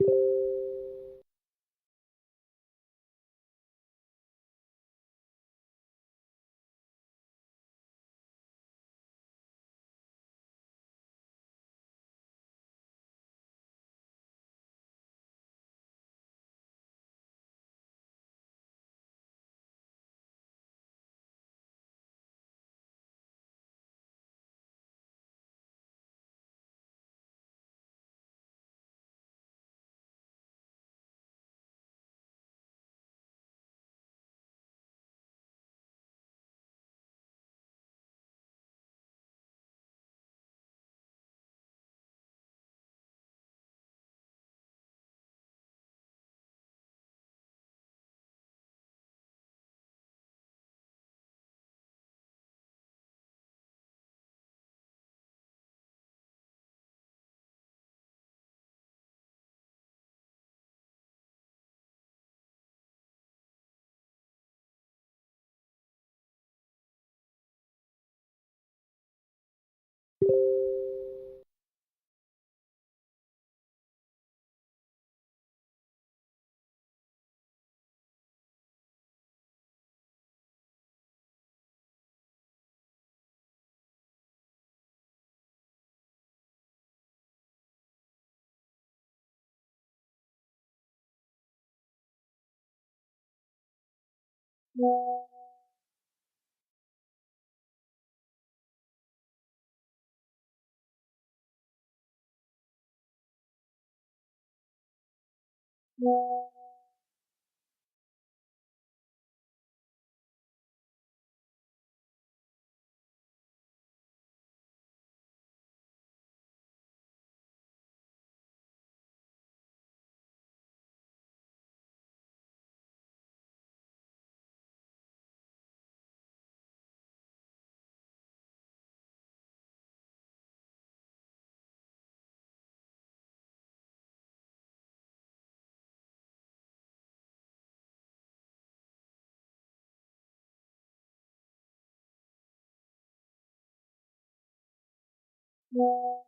you you Yeah.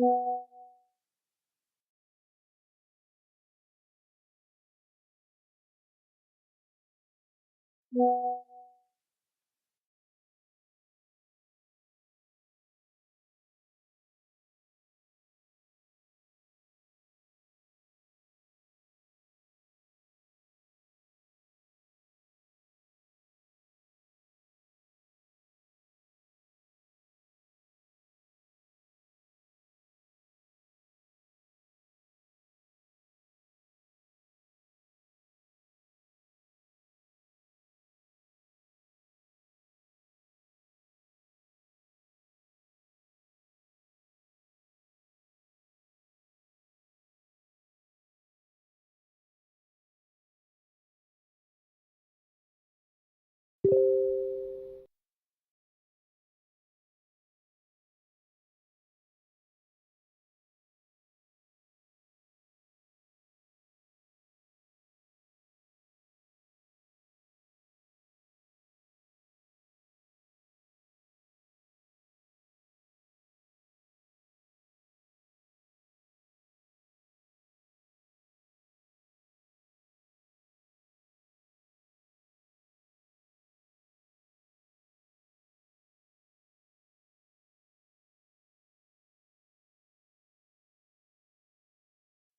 Thank you.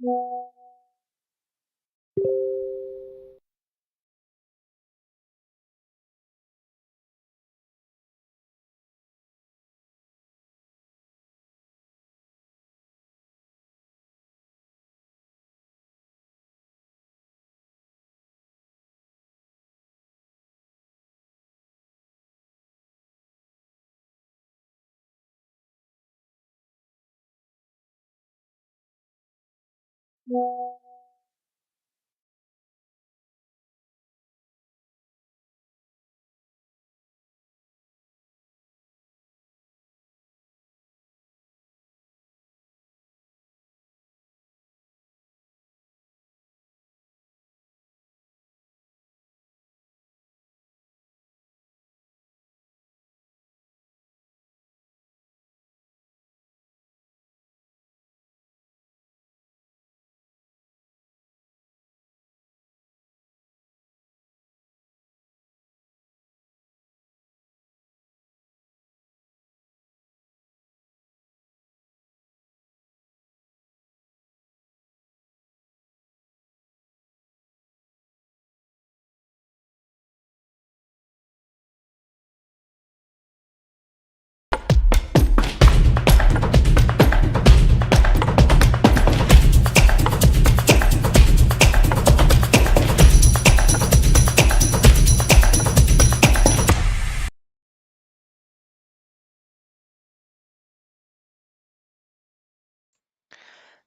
Yeah. Yeah.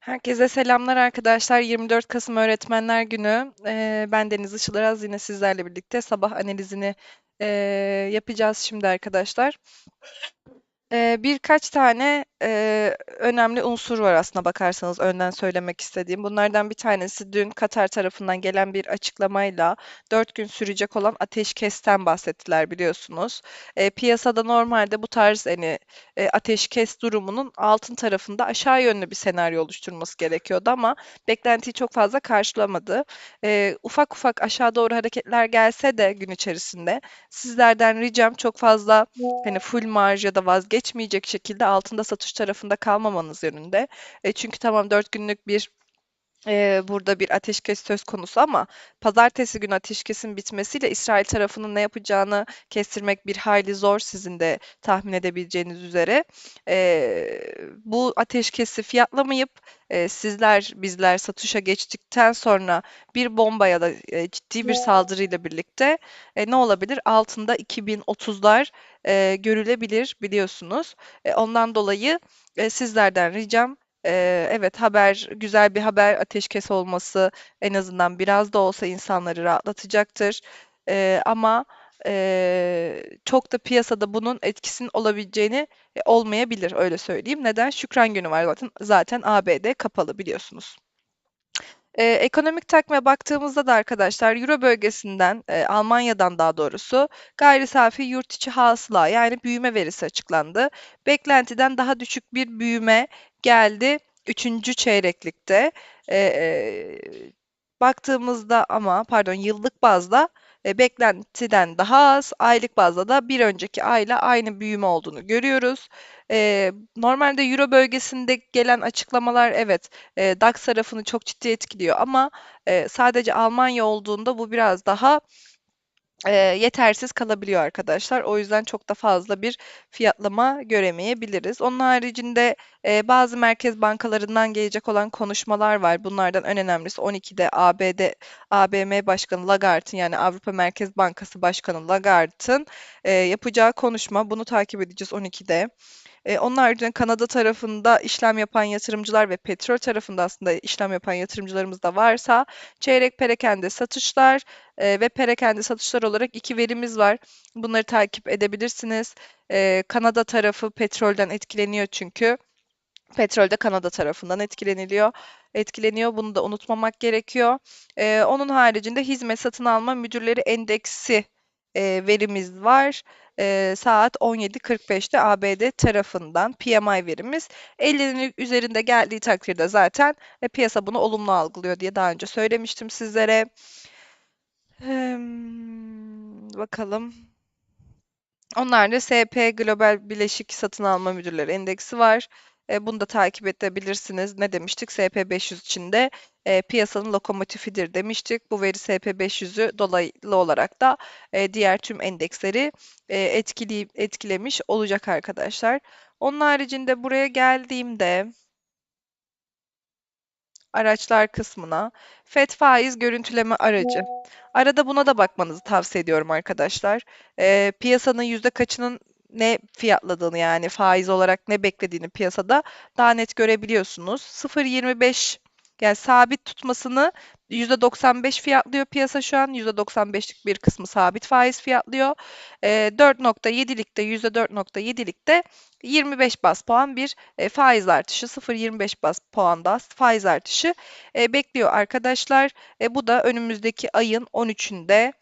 Herkese selamlar arkadaşlar. 24 Kasım Öğretmenler Günü. Ee, ben Deniz Işıldıraz. Yine sizlerle birlikte sabah analizini e, yapacağız şimdi arkadaşlar. Ee, birkaç tane e, önemli unsur var aslına bakarsanız önden söylemek istediğim. Bunlardan bir tanesi dün Katar tarafından gelen bir açıklamayla 4 gün sürecek olan ateşkesten bahsettiler biliyorsunuz. E, piyasada normalde bu tarz hani e, ateşkes durumunun altın tarafında aşağı yönlü bir senaryo oluşturması gerekiyordu ama beklentiyi çok fazla karşılamadı. E, ufak ufak aşağı doğru hareketler gelse de gün içerisinde sizlerden ricam çok fazla hani full marj ya da vazgeçmeyecek şekilde altında satış tarafında kalmamanız yönünde. E, çünkü tamam 4 günlük bir e, burada bir ateşkes söz konusu ama pazartesi günü ateşkesin bitmesiyle İsrail tarafının ne yapacağını kestirmek bir hayli zor sizin de tahmin edebileceğiniz üzere. E, bu ateşkesi fiyatlamayıp e, sizler bizler satışa geçtikten sonra bir bomba ya da e, ciddi bir saldırıyla birlikte e, ne olabilir? Altında 2030'lar e, görülebilir biliyorsunuz. E, ondan dolayı e, sizlerden ricam Eee, evet haber güzel bir haber ateşkes olması en azından biraz da olsa insanları rahatlatacaktır. Eee, ama eee, çok da piyasada bunun etkisinin olabileceğini e, olmayabilir öyle söyleyeyim. Neden? Şükran günü var zaten. Zaten ABD kapalı biliyorsunuz. Ee, ekonomik takvime baktığımızda da arkadaşlar Euro bölgesinden, e, Almanya'dan daha doğrusu gayri safi yurt içi hasıla yani büyüme verisi açıklandı. Beklentiden daha düşük bir büyüme geldi üçüncü çeyreklikte. Ee, baktığımızda ama pardon yıllık bazda e, beklentiden daha az, aylık bazda da bir önceki ayla aynı büyüme olduğunu görüyoruz. E, normalde Euro bölgesinde gelen açıklamalar evet e, DAX tarafını çok ciddi etkiliyor ama sadece Almanya olduğunda bu biraz daha e, yetersiz kalabiliyor arkadaşlar. O yüzden çok da fazla bir fiyatlama göremeyebiliriz. Onun haricinde e, bazı merkez bankalarından gelecek olan konuşmalar var. Bunlardan en önemlisi 12'de ABD ABM Başkanı Lagarde'ın yani Avrupa Merkez Bankası Başkanı Lagarde'ın e, yapacağı konuşma. Bunu takip edeceğiz 12'de. E, onun haricinde Kanada tarafında işlem yapan yatırımcılar ve petrol tarafında aslında işlem yapan yatırımcılarımız da varsa çeyrek perakende satışlar e, ve perakende satışlar olarak iki verimiz var. Bunları takip edebilirsiniz. E, Kanada tarafı petrolden etkileniyor çünkü. Petrol de Kanada tarafından etkileniliyor. Etkileniyor. Bunu da unutmamak gerekiyor. Ee, onun haricinde hizmet satın alma müdürleri endeksi e, verimiz var. E, saat 17.45'te ABD tarafından PMI verimiz 50'nin üzerinde geldiği takdirde zaten e, piyasa bunu olumlu algılıyor diye daha önce söylemiştim sizlere. Hmm, bakalım. Onlarda SP Global Bileşik Satın Alma Müdürleri Endeksi var. E, bunu da takip edebilirsiniz. Ne demiştik? SP500 içinde e, piyasanın lokomotifidir demiştik. Bu veri SP500'ü dolaylı olarak da e, diğer tüm endeksleri e, etkili, etkilemiş olacak arkadaşlar. Onun haricinde buraya geldiğimde araçlar kısmına FED faiz görüntüleme aracı. Arada buna da bakmanızı tavsiye ediyorum arkadaşlar. Ee, piyasanın yüzde kaçının ne fiyatladığını yani faiz olarak ne beklediğini piyasada daha net görebiliyorsunuz. 0.25 yani sabit tutmasını %95 fiyatlıyor piyasa şu an. %95'lik bir kısmı sabit faiz fiyatlıyor. E, 4.7'likte %4.7'likte 25 bas puan bir e, faiz artışı 0.25 bas puanda faiz artışı e, bekliyor arkadaşlar. E, bu da önümüzdeki ayın 13'ünde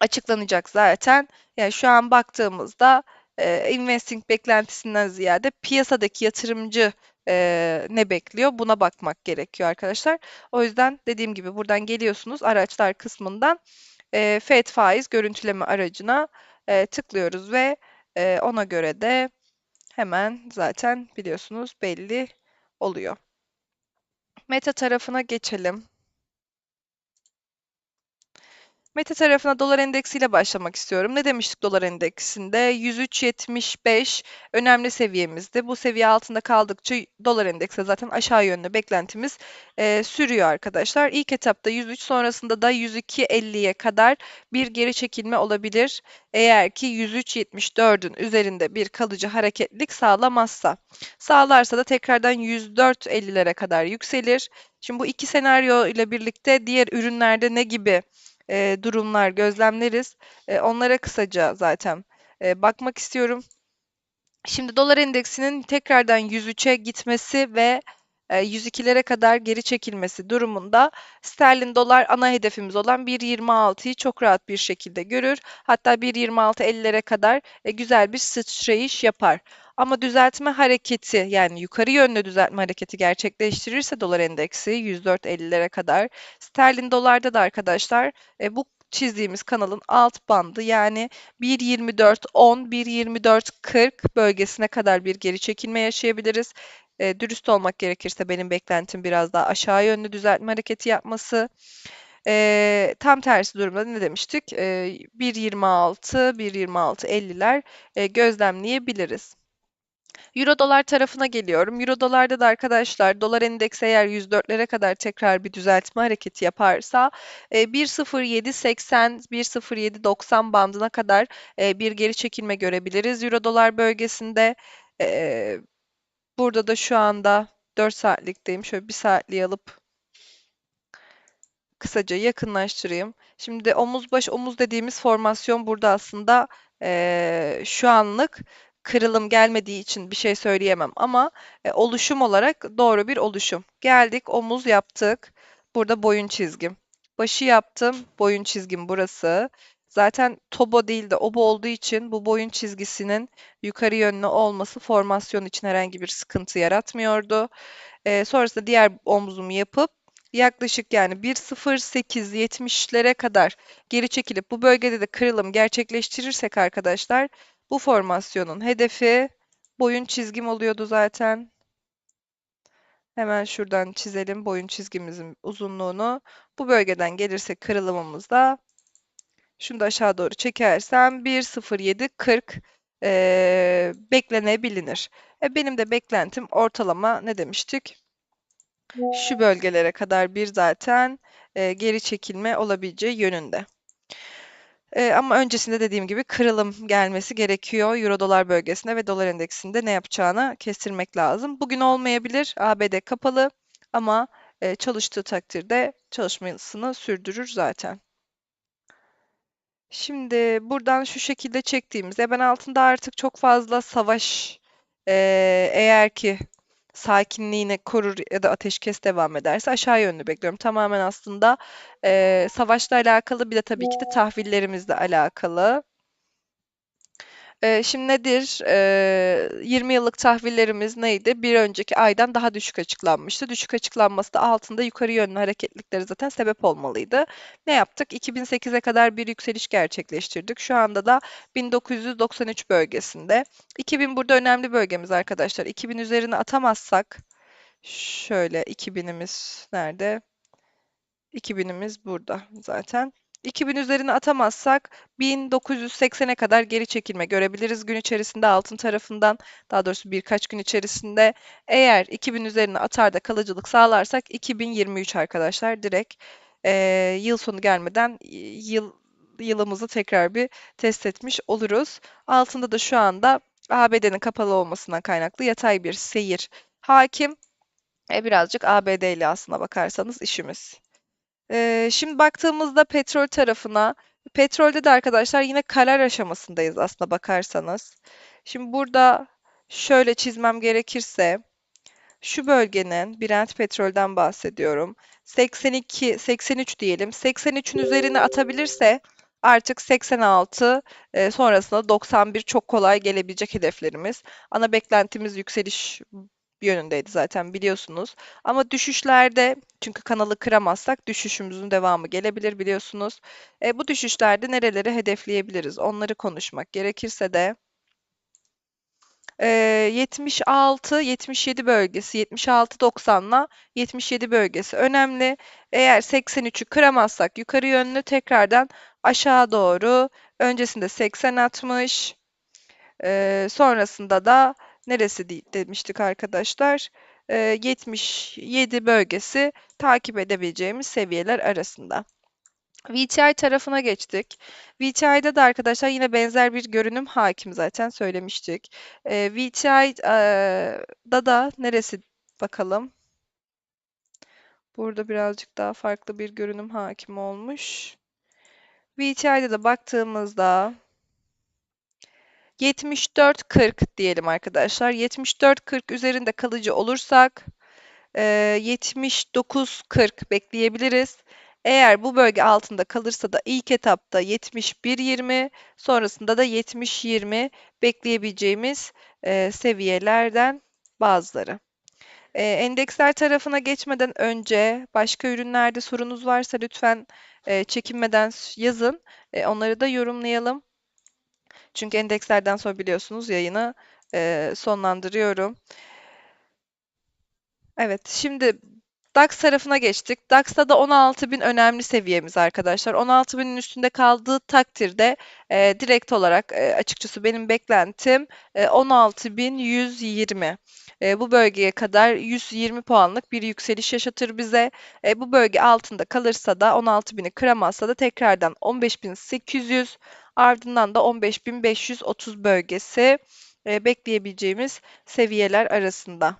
açıklanacak zaten. Yani şu an baktığımızda e, investing beklentisinden ziyade piyasadaki yatırımcı e, ne bekliyor buna bakmak gerekiyor arkadaşlar. O yüzden dediğim gibi buradan geliyorsunuz araçlar kısmından e, FED faiz görüntüleme aracına e, tıklıyoruz ve e, ona göre de hemen zaten biliyorsunuz belli oluyor. Meta tarafına geçelim. Meta tarafına dolar endeksiyle başlamak istiyorum. Ne demiştik dolar endeksinde? 103.75 önemli seviyemizdi. Bu seviye altında kaldıkça dolar endeksi zaten aşağı yönlü beklentimiz e, sürüyor arkadaşlar. İlk etapta 103 sonrasında da 102.50'ye kadar bir geri çekilme olabilir. Eğer ki 103.74'ün üzerinde bir kalıcı hareketlik sağlamazsa. Sağlarsa da tekrardan 104.50'lere kadar yükselir. Şimdi bu iki senaryo ile birlikte diğer ürünlerde ne gibi e, durumlar gözlemleriz. E, onlara kısaca zaten e, bakmak istiyorum. Şimdi dolar endeksinin tekrardan 103'e gitmesi ve 102'lere kadar geri çekilmesi durumunda sterlin dolar ana hedefimiz olan 1.26'yı çok rahat bir şekilde görür. Hatta 1.26.50'lere kadar güzel bir sıçrayış yapar. Ama düzeltme hareketi yani yukarı yönlü düzeltme hareketi gerçekleştirirse dolar endeksi 104.50'lere kadar sterlin dolarda da arkadaşlar e, bu çizdiğimiz kanalın alt bandı yani 1.24.10, 1.24.40 bölgesine kadar bir geri çekilme yaşayabiliriz. E, dürüst olmak gerekirse benim beklentim biraz daha aşağı yönlü düzeltme hareketi yapması. E, tam tersi durumda ne demiştik? E, 1.26, 1.26.50'ler e, gözlemleyebiliriz. Euro dolar tarafına geliyorum. Euro dolarda da arkadaşlar dolar endeksi eğer 104'lere kadar tekrar bir düzeltme hareketi yaparsa 1.0780 1.0790 bandına kadar e, bir geri çekilme görebiliriz. Euro dolar bölgesinde e, burada da şu anda 4 saatlikteyim. Şöyle bir saatliği alıp kısaca yakınlaştırayım. Şimdi omuz baş omuz dediğimiz formasyon burada aslında e, şu anlık kırılım gelmediği için bir şey söyleyemem ama e, oluşum olarak doğru bir oluşum. Geldik omuz yaptık. Burada boyun çizgim. Başı yaptım. Boyun çizgim burası. Zaten tobo değil de obo olduğu için bu boyun çizgisinin yukarı yönlü olması formasyon için herhangi bir sıkıntı yaratmıyordu. E, sonrasında diğer omzumu yapıp yaklaşık yani 1.08.70'lere kadar geri çekilip bu bölgede de kırılım gerçekleştirirsek arkadaşlar bu formasyonun hedefi boyun çizgim oluyordu zaten. Hemen şuradan çizelim boyun çizgimizin uzunluğunu. Bu bölgeden gelirse kırılımımızda şunu da aşağı doğru çekersem 1.07.40 e, beklenebilir. E, benim de beklentim ortalama ne demiştik? Şu bölgelere kadar bir zaten e, geri çekilme olabileceği yönünde. E, ama öncesinde dediğim gibi kırılım gelmesi gerekiyor Euro dolar bölgesinde ve dolar endeksinde ne yapacağını kestirmek lazım. Bugün olmayabilir. ABD kapalı ama e, çalıştığı takdirde çalışmasını sürdürür zaten. Şimdi buradan şu şekilde çektiğimizde ben altında artık çok fazla savaş e, eğer ki sakinliğini korur ya da ateşkes devam ederse aşağı yönlü bekliyorum. Tamamen aslında e, savaşla alakalı bir de tabii ki de tahvillerimizle alakalı. Ee, şimdi nedir? Ee, 20 yıllık tahvillerimiz neydi? Bir önceki aydan daha düşük açıklanmıştı. Düşük açıklanması da altında yukarı yönlü hareketlikleri zaten sebep olmalıydı. Ne yaptık? 2008'e kadar bir yükseliş gerçekleştirdik. Şu anda da 1993 bölgesinde. 2000 burada önemli bölgemiz arkadaşlar. 2000 üzerine atamazsak şöyle 2000'imiz nerede? 2000'imiz burada zaten. 2000 üzerine atamazsak 1980'e kadar geri çekilme görebiliriz gün içerisinde altın tarafından daha doğrusu birkaç gün içerisinde eğer 2000 üzerine atar da kalıcılık sağlarsak 2023 arkadaşlar direkt eee, yıl sonu gelmeden yıl yılımızı tekrar bir test etmiş oluruz. Altında da şu anda ABD'nin kapalı olmasından kaynaklı yatay bir seyir hakim. E, birazcık ABD ile aslına bakarsanız işimiz. Şimdi baktığımızda petrol tarafına, petrolde de arkadaşlar yine karar aşamasındayız aslında bakarsanız. Şimdi burada şöyle çizmem gerekirse, şu bölgenin Brent petrolden bahsediyorum. 82, 83 diyelim. 83'ün üzerine atabilirse artık 86, e, sonrasında 91 çok kolay gelebilecek hedeflerimiz. Ana beklentimiz yükseliş yönündeydi zaten biliyorsunuz. Ama düşüşlerde çünkü kanalı kıramazsak düşüşümüzün devamı gelebilir biliyorsunuz. E, bu düşüşlerde nereleri hedefleyebiliriz? Onları konuşmak gerekirse de e, 76-77 bölgesi, 76-90'la 77 bölgesi önemli. Eğer 83'ü kıramazsak yukarı yönlü tekrardan aşağı doğru öncesinde 80-60 e, sonrasında da neresi demiştik arkadaşlar? E, 77 bölgesi takip edebileceğimiz seviyeler arasında. VTI tarafına geçtik. VTI'de de arkadaşlar yine benzer bir görünüm hakim zaten söylemiştik. E, VTI'da da neresi bakalım? Burada birazcık daha farklı bir görünüm hakim olmuş. VTI'de de baktığımızda 74-40 diyelim arkadaşlar. 74-40 üzerinde kalıcı olursak 79-40 bekleyebiliriz. Eğer bu bölge altında kalırsa da ilk etapta 71-20 sonrasında da 70-20 bekleyebileceğimiz seviyelerden bazıları. Endeksler tarafına geçmeden önce başka ürünlerde sorunuz varsa lütfen çekinmeden yazın. Onları da yorumlayalım. Çünkü endekslerden sonra biliyorsunuz yayını e, sonlandırıyorum. Evet, şimdi DAX tarafına geçtik. DAX'ta da 16.000 önemli seviyemiz arkadaşlar. 16.000'in üstünde kaldığı takdirde e, direkt olarak e, açıkçası benim beklentim e, 16.120. E, bu bölgeye kadar 120 puanlık bir yükseliş yaşatır bize. E, bu bölge altında kalırsa da 16.000'i kıramazsa da tekrardan 15.800 ardından da 15.530 bölgesi e, bekleyebileceğimiz seviyeler arasında.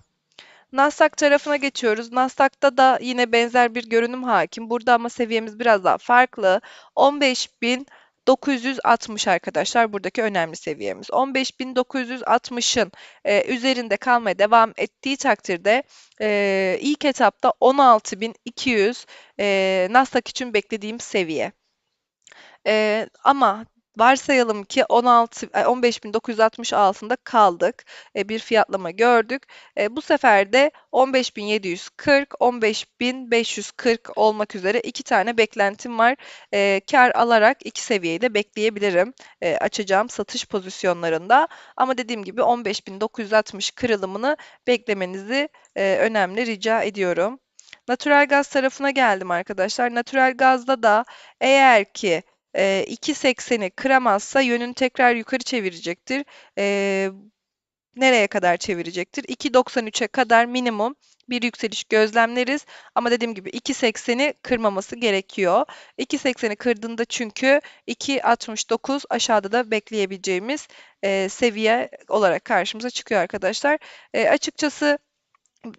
Nasdaq tarafına geçiyoruz. Nasdaq'ta da yine benzer bir görünüm hakim. Burada ama seviyemiz biraz daha farklı. 15.960 arkadaşlar buradaki önemli seviyemiz. 15.960'ın e, üzerinde kalmaya devam ettiği takdirde e, ilk etapta 16.200 e, Nasdaq için beklediğim seviye. E, ama Varsayalım ki 16 15.960 altında kaldık. E, bir fiyatlama gördük. E, bu sefer de 15.740, 15.540 olmak üzere iki tane beklentim var. E, kar alarak iki seviyeyi de bekleyebilirim. E, açacağım satış pozisyonlarında. Ama dediğim gibi 15.960 kırılımını beklemenizi e, önemli rica ediyorum. Natural gaz tarafına geldim arkadaşlar. Natural gazda da eğer ki e, 2.80'i kıramazsa yönünü tekrar yukarı çevirecektir. E, nereye kadar çevirecektir? 2.93'e kadar minimum bir yükseliş gözlemleriz. Ama dediğim gibi 2.80'i kırmaması gerekiyor. 2.80'i kırdığında çünkü 2.69 aşağıda da bekleyebileceğimiz e, seviye olarak karşımıza çıkıyor arkadaşlar. E, açıkçası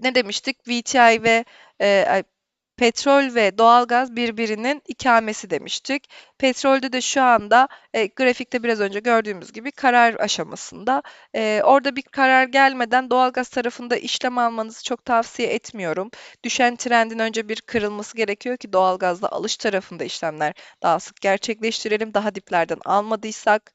ne demiştik? VTI ve e, petrol ve doğalgaz birbirinin ikamesi demiştik. Petrolde de şu anda e, grafikte biraz önce gördüğümüz gibi karar aşamasında. E, orada bir karar gelmeden doğalgaz tarafında işlem almanızı çok tavsiye etmiyorum. Düşen trendin önce bir kırılması gerekiyor ki doğalgazda alış tarafında işlemler daha sık gerçekleştirelim. Daha diplerden almadıysak.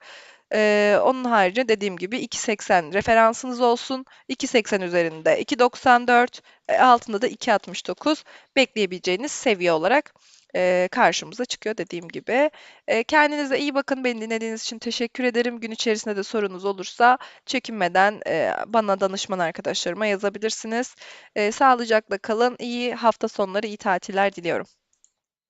Ee, onun harici dediğim gibi 2.80 referansınız olsun. 2.80 üzerinde 2.94, e, altında da 2.69 bekleyebileceğiniz seviye olarak e, karşımıza çıkıyor dediğim gibi. E, kendinize iyi bakın. Beni dinlediğiniz için teşekkür ederim. Gün içerisinde de sorunuz olursa çekinmeden e, bana danışman arkadaşlarıma yazabilirsiniz. E, sağlıcakla kalın. İyi hafta sonları, iyi tatiller diliyorum.